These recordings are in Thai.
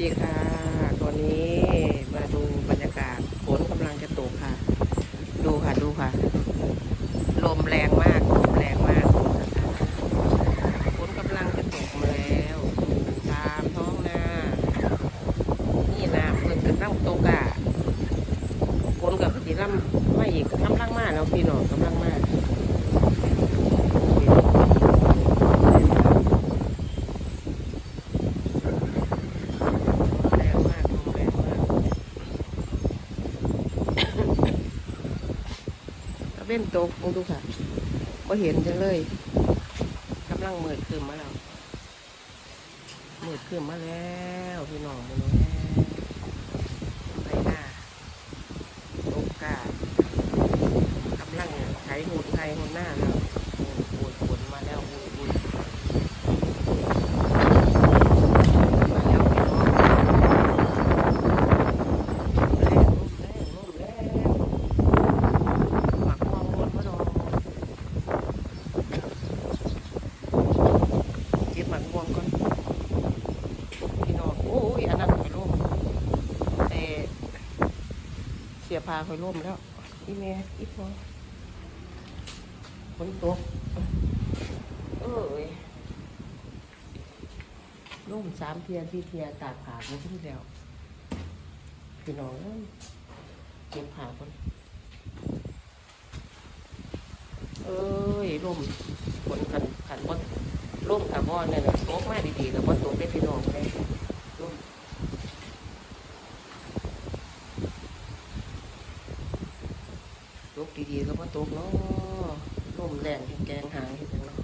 ดีค่ะตอนนี้มาดูบรรยากาศฝนกำลังจะตกค่ะ ดูค่ะดูค่ะ ลมแรงมากลมแรงมากฝนกำลังจะตกมาแล้วตามท้องนานี่น้ำเพิ่งจะตั้งตกอะฝนกับสีล่ำไม่อีกกำลังมากแล้วพี่น้องกำลังมากแรงมากลมแรงมาก ตะเว้นตกลองดูค่ะก็เห็นจังเลยกำลังมืดขึ้นมาแล้วมืดขึ้นมาแล้วพี่น้องมาแล้วน่ไปหน้าตกกากำลังไถหูดไถหูดหน้าแล้วโอ้ยฝนมาแล้วโอ้ยโอ้ยมาแล้วพี่น้องแรงลมแรงลมแรง หมักมองรถมาดองเก็บหมักม่วงก่อนพี่น้องโอ้ยอันนั้นไปร่มแต่เสียพาคอยร่มแล้ว อีเมย์อีพอฝนตกเอ้ยร่มสามเทียที่เทียตากผาเมื่อที่แล้วพี่น้องเอ้ยเก็บผาก่อนเอ้ยร่มฝนขันขันบดร่มกับบ่อเนี่ยนะตกมาดีๆกับบ่ตกได้พี่น้องเลยร่มตก ดีๆก็บ่ตกเนาะร่มแรงแกงหางเห็นจังเนาะ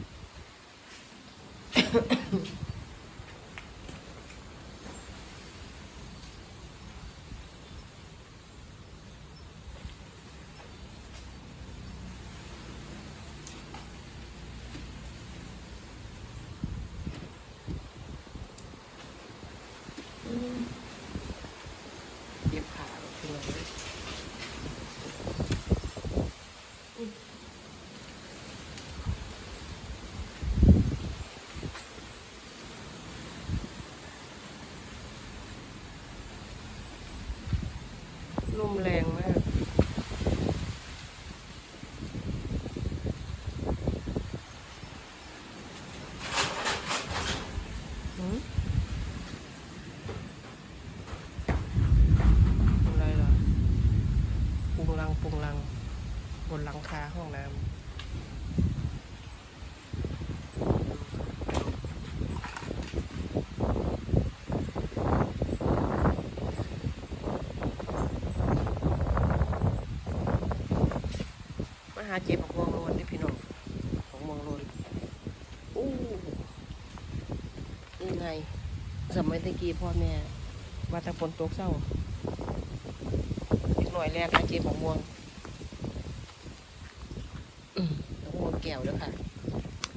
เย็บขาพี่น้องเลมแรงมากอะไรเหรอปุงลังปุงลัง บนหลังคาห้องน้ำมาหาเจ็บของมวงโลนนี่พี่น้องของมวงโลนอู้นี่ไง สมัยตะกี้พ่อแม่ ว่าต่ฝนตกเศร้าอีกหน่อยแรกอาเจ็บของม่วงมะม่วงแก้วแล้วค่ะ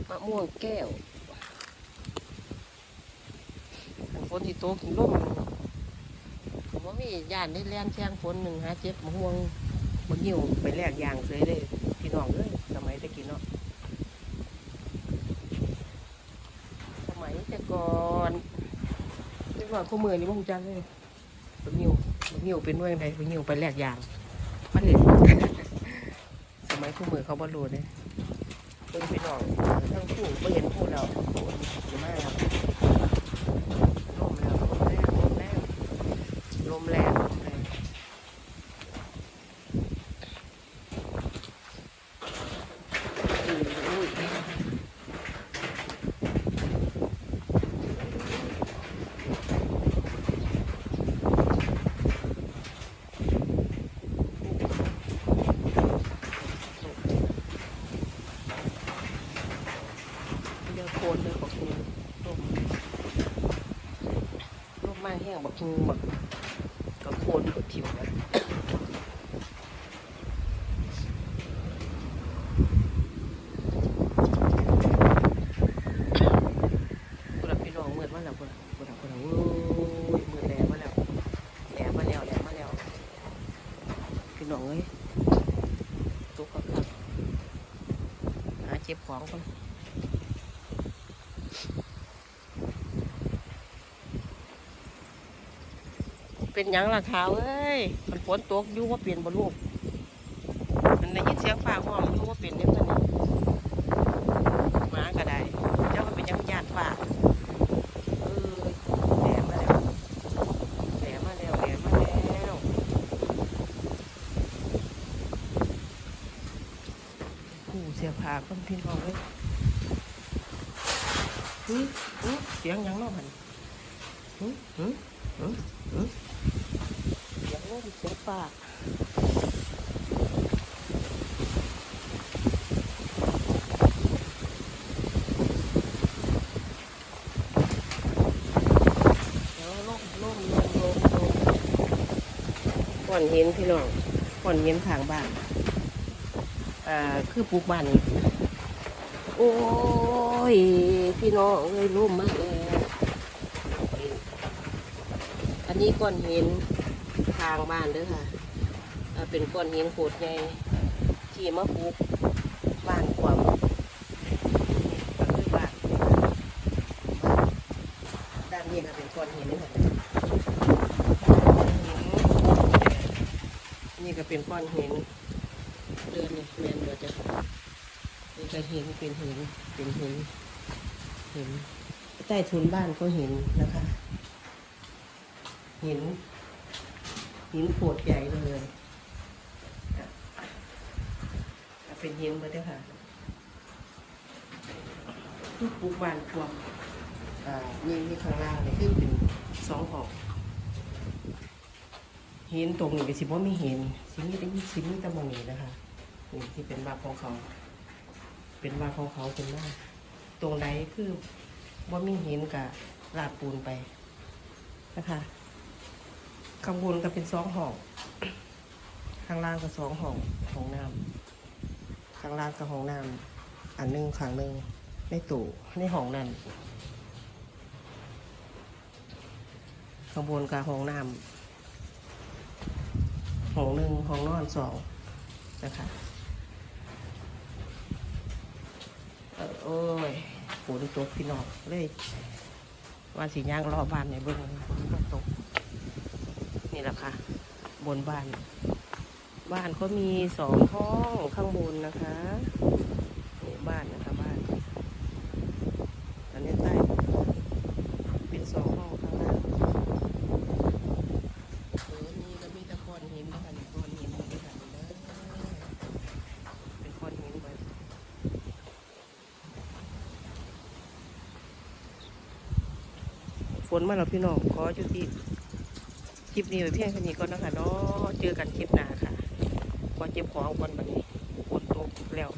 มะม่วงแก้วฝนที่ตกร่มผมว่ามีย่านได้แล่นแช่งฝนหนึ่งหาเจ็บมะม่วง บนหิวไปแลกยางเสยเลยพี่น้องเลยสมัยตะกี้เนาะสมัยแต่ก่อนเด็กน้อยคู่มือนี่บ่ฮู้จักเลยบนหิวบนหิวเป็นว่าจังไดบนหิวไปแลกยางมันเลยสมัยคู่มือเขาบ่รู้เลยเพิ่นพี่น้องทั้งคู่บ่เห็นคู่แล้วโอ้ยมาแล้วลมแล้วลมแรงลมแรงลมแรงลมแรงอุ้ยอุ้ยเดี๋ยวโคนเดี๋ยวบักฮูลมลมมา แห้งบักฮูบักก็โคนก็ทิ่มแล้วคุณพี่น้องเมื่อมาแล้วคุณคุณคุณโอ้ยเมื่อแหลมาแล้วแหลมาแล้วแหลมาแล้วพี่น้องเอ้ยตุกครับหาเจ็บของก่อน เป็นยังล่ะเท้าเอ้ย มันฝนตกยู่ว่าเปลี่ยนบ่ลูกมันได้ยินเสียงฟ้าห้องยู่ว่าเปลี่ยนเด้อตอนนี้มาก็ได้เจ้าก็เป็นยังญาติฟ้าเออแหลมาแล้วแหลมาแล้วแหลมาแล้วกูเสียผ้าคนพี่น้องเลยเฮ้ยเฮ้ยเสียงยังเนาะมันหึหึหึหึ เสียงลมเสียงฟ้าเดี๋ยวลงลงลงลงลงก่อนเห็นพี่น้องก่อนเห็นทางบ้านอ่าคือปลูกบ้านนี่โอ้ย พี่น้องเอ้ยร่มมากเลยอั นนี้ก้อนหินทางบ้านเด้อค่ะเป็นก้อนหินโขดใหญ่ที่มาปลูกบ้านความก็คือบ้านด้านนี้ก็เป็นก้อนหินค่ะนี่ก็เป็นก้อนหินเดินนี่แมนเดี๋ยวจะนี่ก็หินเป็นหินเป็นหินหินใต้ทุนบ้านก็หินนะคะ หิน หินโขดใหญ่เลยอะอะเป็นหินหมาด้วยค่ะทุกปลูกบ้านควมอ่านี่นี่ข้างล่างนี่คือเป็นสองห้องเห็นตรงนี้ก็สิบ่มีเห็นสิมีแต่สิมีแต่หมองนี้นะคะนี่ที่เป็นบ้านของเขา เป็นบ้านของเขาเป็นบ้านตรงใดคือบ่มีเห็นกับลาดปูนไปนะคะ ข้างบนก็เป็นสองห้อง ข้างล่างก็สองห้องห้องน้ำข้างล่างก็ห้องน้ำอันหนึงข้างหนึงในตู้ในห้องนั้นข้างบนกับห้องน้ำห้องหนึ่งห้องนอนสองนะคะเออโอ้ยฝนตกพี่น้องเลยว่าสีย่างรอบ้านในเบื้องฝนก็ตก นี่แหละค่ะ บนบ้าน บ้านเขามีสองห้องข้างบนนะคะนี่บ้านนะคะบ้านอันนี้ใต้เป็นสองห้องข้างล่างเออนี่ก็มีตะคอนหินนะคะนี่ก้อนหินบริษัทเด้อเป็นคอนหินไปฝนมาแล้วพี่น้องขอจุติ คลิปนี้ไว้เพียงแค่นี้ก่อนนะคะเนาะเจอกันคลิปหน้าค่ะก่อเจ็บของก่อนบันนี้ฝนตกแล้ว